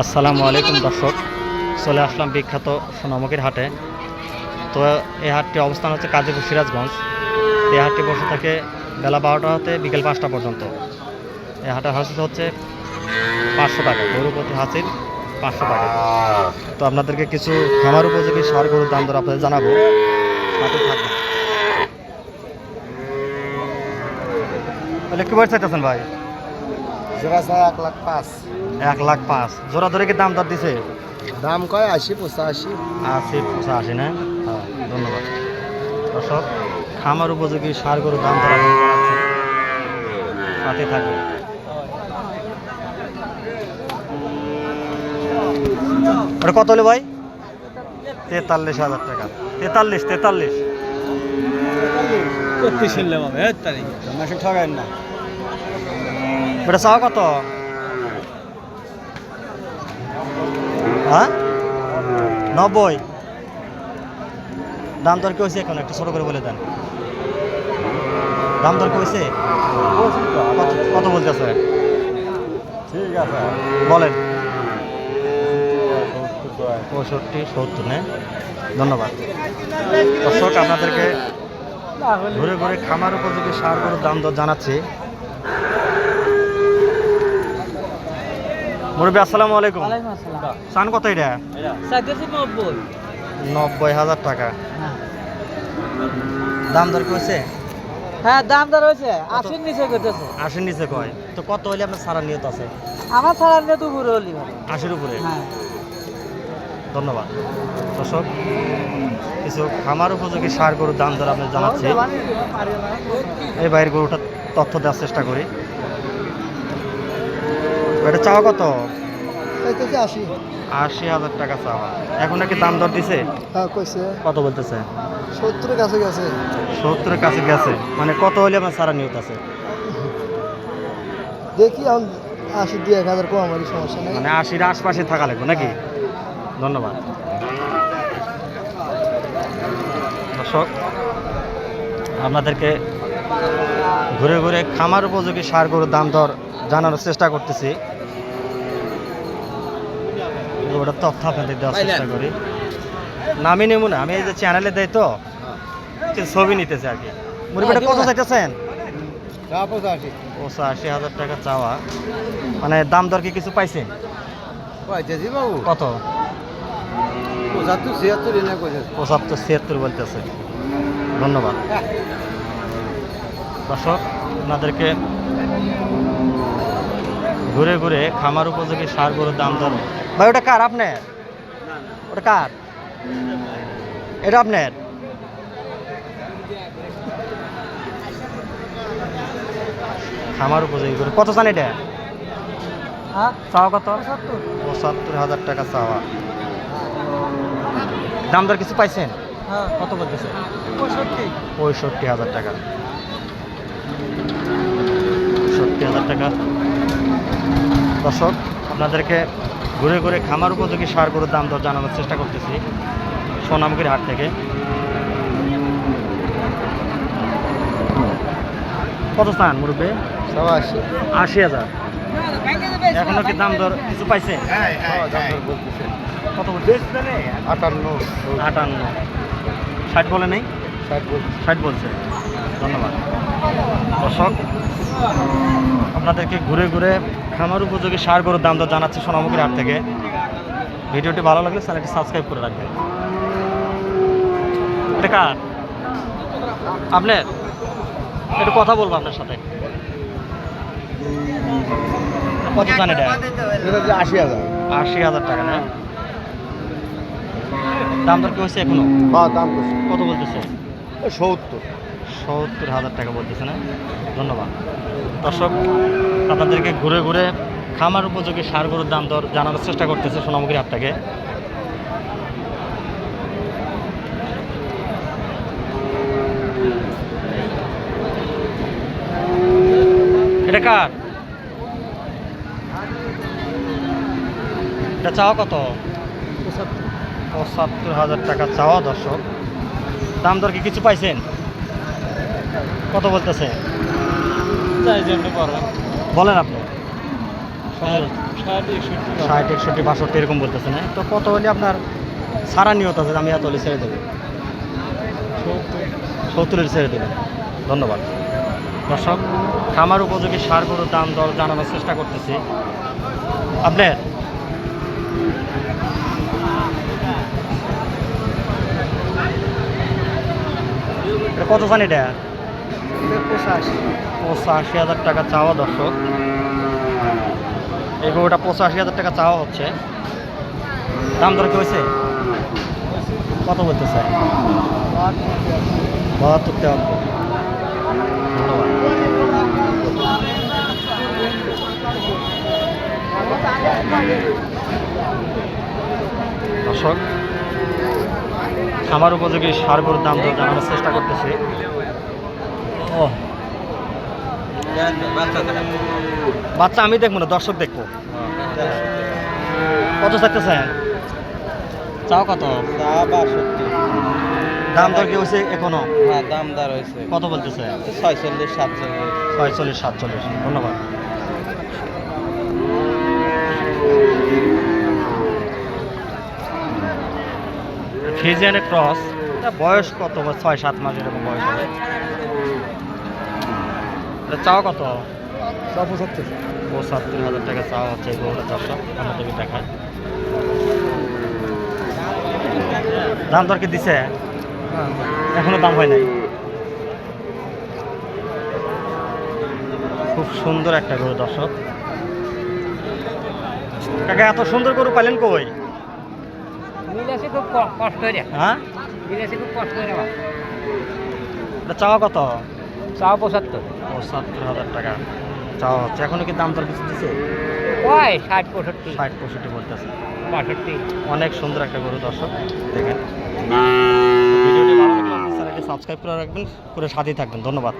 আসসালামু আলাইকুম, দর্শক। চলে আসলাম বিখ্যাত সোনামুখীর হাটে। তো এই হাটটি অবস্থান হচ্ছে কাজীপুর সিরাজগঞ্জ। এই হাটটি বসে থাকে বেলা বারোটা হতে বিকেল পাঁচটা পর্যন্ত। এই হাটের হাসিল হচ্ছে পাঁচশো টাকা, গরু প্রতি হাসিল পাঁচশো টাকা। তো আপনাদেরকে কিছু খামার উপযোগী সার গরুর দাম দর আপনাদের জানাব। সাথে কি ভাই? জোড়া ছয় এক লাখ পাঁচ। এক লাখ পাঁচ। জোড়া ধরে কি দাম দর দিছে? দাম কয়? আশি পঁচাশি। আশি পঁচাশি না? হ্যাঁ ধন্যবাদ। দর্শক খামার উপযোগী সার গরুর দাম দর সাথে থাকবে ওটা কত হলো ভাই? তেতাল্লিশ হাজার টাকা। তেতাল্লিশ তেতাল্লিশ। মাসে ঠগাই না। এটা চাওয়া কত? হ্যাঁ? নব্বই। দাম দর কি হয়েছে এখন? একটু ছোট করে বলে দেন। দাম দর কি হয়েছে? কত বলতেছে? ঠিক আছে বলেন। পঁয়ষট্টি, সত্তর ne ধন্যবাদ। দর্শক, আপনাদেরকে ঘুরে ঘুরে খামার উপযোগী সার গরুর দাম দর জানাচ্ছি। মুরব্বী আসসালামু আলাইকুম। চান কত এটা? নব্বই। হাজার টাকা। দাম দর কইছে? হ্যাঁ দাম দর হয়েছে আশির নিচে করতেছে। আশির নিচে কয়? তো কত হইলে আপনার সারা নিয়ত আছে? আমার ছাড়া নিয়ে তো ঘুরে হলি আশির উপরে? হ্যাঁ। ধন্যবাদ। দর্শক কিছু খামার উপযোগী সার গরুর দাম দর আপনি জানাচ্ছি। এই বাইরের গরুটার তথ্য দেওয়ার চেষ্টা করি। এটা চাওয়া কত? আশি। আশি হাজার টাকা চাওয়া। এখন নাকি দাম দর দিছে? হ্যাঁ কইছে। কত বলতেছে? সত্তরের কাছে গেছে। সত্তরের কাছে গেছে। মানে কত হইলে আপনার সারা নিয়ত আছে? দেখি এখন আশি দুই এক হাজার কম আমারই সমস্যা নেই। মানে আশির আশপাশে থাকা লাগবে নাকি? ধন্যবাদ। দর্শক আপনাদেরকে ঘুরে ঘুরে খামার উপযোগী সার গরুর দাম দর জানানোর চেষ্টা করতেছি। ওটা তথ্য আপনাদের দেওয়ার চেষ্টা করি। নামি নেব না আমি এই যে চ্যানেলে দেয় তো কিছু ছবি নিতেছে আর কি। মুরগিটা কত চাইতেছেন? পঁচাশি। পঁচাশি হাজার টাকা চাওয়া। মানে দাম দর কি কিছু পাইছেন? কত? পঁচাত্তর ছিয়াত্তর বলতেছে। ধন্যবাদ। দর্শক আপনাদেরকে ঘুরে ঘুরে খামার উপযোগী সার গরুর দাম দর। ভাই ওটা কার আপনার? ওটা কার? এটা আপনার? খামার উপযোগী গরু। কত চান এটা? হ্যাঁ চাওয়া কত? পঁচাত্তর। হাজার টাকা চাওয়া। দাম দর কিছু পাইছেন? হ্যাঁ কত বলতেছে? পঁয়ষট্টি। পঁয়ষট্টি হাজার টাকা। পঁয়ষট্টি হাজার টাকা। দর্শক আপনাদেরকে ঘুরে ঘুরে খামার উপযোগী সার গরুর দাম দর জানানোর চেষ্টা করতেছি সোনামুখীর হাট থেকে। কত স্থান মুরব্বী? আশি। হাজার। এখনও কি দাম দর কিছু পাইছে? কত বলছে? আটান্ন। আটান্ন। ষাট বলে নেই? ষাট বলছে। ধন্যবাদ। দর্শক আপনাদেরকে ঘুরে ঘুরে খামার উপযোগী সার গরুর দাম দর জানাচ্ছে সোনামুখীর হাট থেকে। ভিডিওটি ভালো লাগলে চ্যানেলটি সাবস্ক্রাইব করে রাখবেন। এটা কার? আপনার? একটু কথা বলব আপনার সাথে। কত জান এটা? আশি হাজার। আশি হাজার টাকা না? দাম দর কি হয়েছে এখনও? বা দাম কত বলতেছে? সত্তর। সত্তর হাজার টাকা বলতেছে না? ধন্যবাদ। দর্শক আপনাদেরকে ঘুরে ঘুরে খামার উপযোগী সার গরুর দাম দর জানানোর চেষ্টা করতেছে সোনামুখীর হাট থেকে এটা কার? এটা চাওয়া কত? পঁচাত্তর হাজার টাকা চাওয়া দর্শক। দাম দর কি কিছু পাইছেন? কত বলতেছে? বলেন আপনি। ষাট একষট্টি বাষট্টি এরকম বলতেছে না? তো কত হলে আপনার সারা নিয়ত আছে আমি এত হলে ছেড়ে দেবো? সত্তরের ছেড়ে দেবেন। ধন্যবাদ। দর্শক খামার উপযোগী সার গরুর দাম দর জানানোর চেষ্টা করতেছি। আপনার? কত চান এটা? পঁচাশি হাজার টাকা চাওয়া দর্শক। এই গরুটা পঁচাশি হাজার টাকা চাওয়া হচ্ছে। দাম দর কি হয়েছে? কত বলতেছে? বাহাত্তর ধন্যবাদ। দর্শক, খামার উপযোগী সার গরুর দাম দর জানানোর চেষ্টা করতেছি। ও। বাচ্চা আমি দেখব না, দর্শক দেখব। কত চাইতেছেন চাও কত? দাম দর কি হয়েছে এখনও? হ্যাঁ দাম দর হয়েছে কত বলতেছে? ছয়চল্লিশ, সাতচল্লিশ। ছয়চল্লিশ সাতচল্লিশ ধন্যবাদ। ফিজিয়ানের ক্রস। বয়স কত? ছয়, সাত মাস এরকম বয়স এটা চাও কত? পঁচাত্তর। পঁচাত্তর হাজার টাকা চাওয়া হচ্ছে এই গরুটা দর্শক আমাদেরকে দেখায় দাম দর কি দিছে? এখনও দাম হয় নাই। খুব সুন্দর একটা গরু দর্শক। কাকা এত সুন্দর গরু পাইলেন কই? খুব কষ্ট হ্যাঁ? খুব কষ্ট চাওয়া কত? চা পঁচাত্তর। পঁচাত্তর হাজার টাকা। চাওয়া হচ্ছে। এখনও কি দাম দর কিছু দিছে? কয় ষাট পঁয়ষট্টি। ষাট পঁয়ষট্টি বলতেছে। পঁয়ষট্টি। অনেক সুন্দর একটা গরু দর্শক দেখেন। ভিডিওটি ভালো লাগলে চ্যানেলটি সাবস্ক্রাইব করে রাখবেন করে সাথেই থাকবেন। ধন্যবাদ।